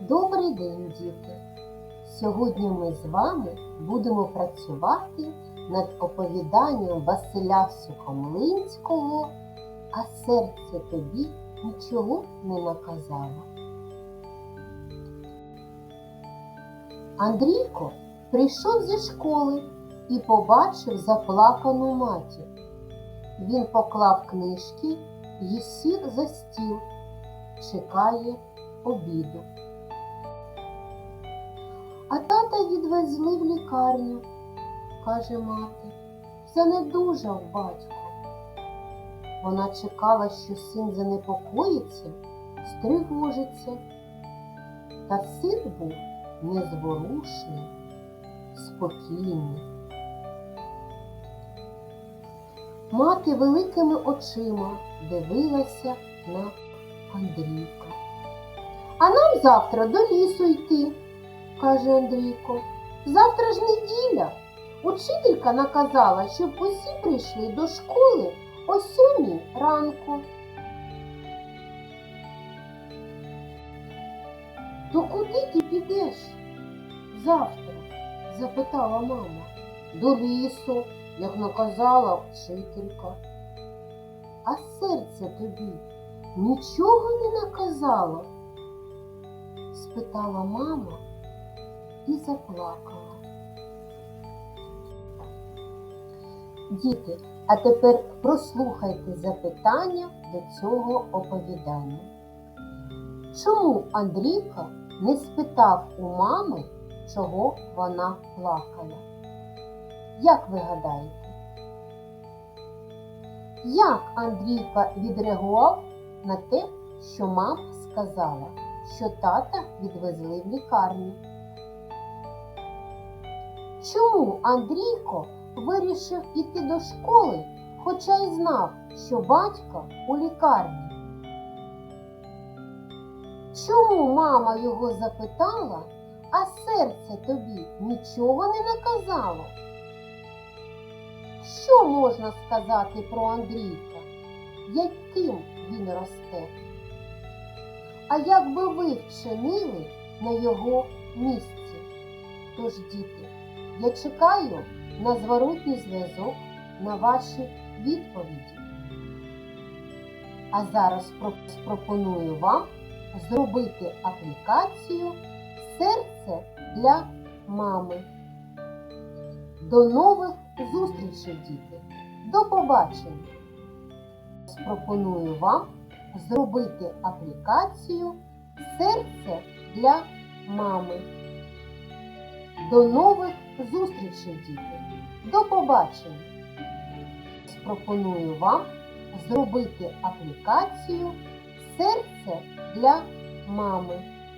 Добрий день, діти! Сьогодні ми з вами будемо працювати над оповіданням Василя Сухомлинського, а серце тобі нічого не наказало. Андрійко прийшов зі школи і побачив заплакану матір. Він поклав книжки і сів за стіл, чекає обіду. А тата відвезли в лікарню, каже мати. Занедужав батько. Вона чекала, що син занепокоїться, стривожиться. Та син був незворушний, спокійний. Мати великими очима дивилася на Андрійка. А нам завтра до лісу йти, каже Андрійко. Завтра ж неділя. Учителька наказала, щоб усі прийшли до школи о сьомій ранку. То куди ти підеш завтра? запитала мама. До лісу, як наказала вчителька. А серце тобі нічого не наказало? спитала мама і заплакала. Діти, а тепер прослухайте запитання до цього оповідання. Чому Андрійка не спитав у мами, чого вона плакала? Як ви гадаєте? Як Андрійка відреагував на те, що мама сказала, що тата відвезли в лікарню? Чому Андрійко вирішив іти до школи, хоча й знав, що батько у лікарні? Чому мама його запитала, а серце тобі нічого не наказало? Що можна сказати про Андрійка? Яким він росте? А як би ви вчинили на його місці? Тож, діти, я чекаю на зворотній зв'язок на ваші відповіді. А зараз про- пропоную вам зробити аплікацію Серце для мами. До нових зустрічей, діти! До побачення! Пропоную вам зробити аплікацію Серце для мами. До нових зустрічей, діти! До побачення! Пропоную вам зробити аплікацію Серце для мами.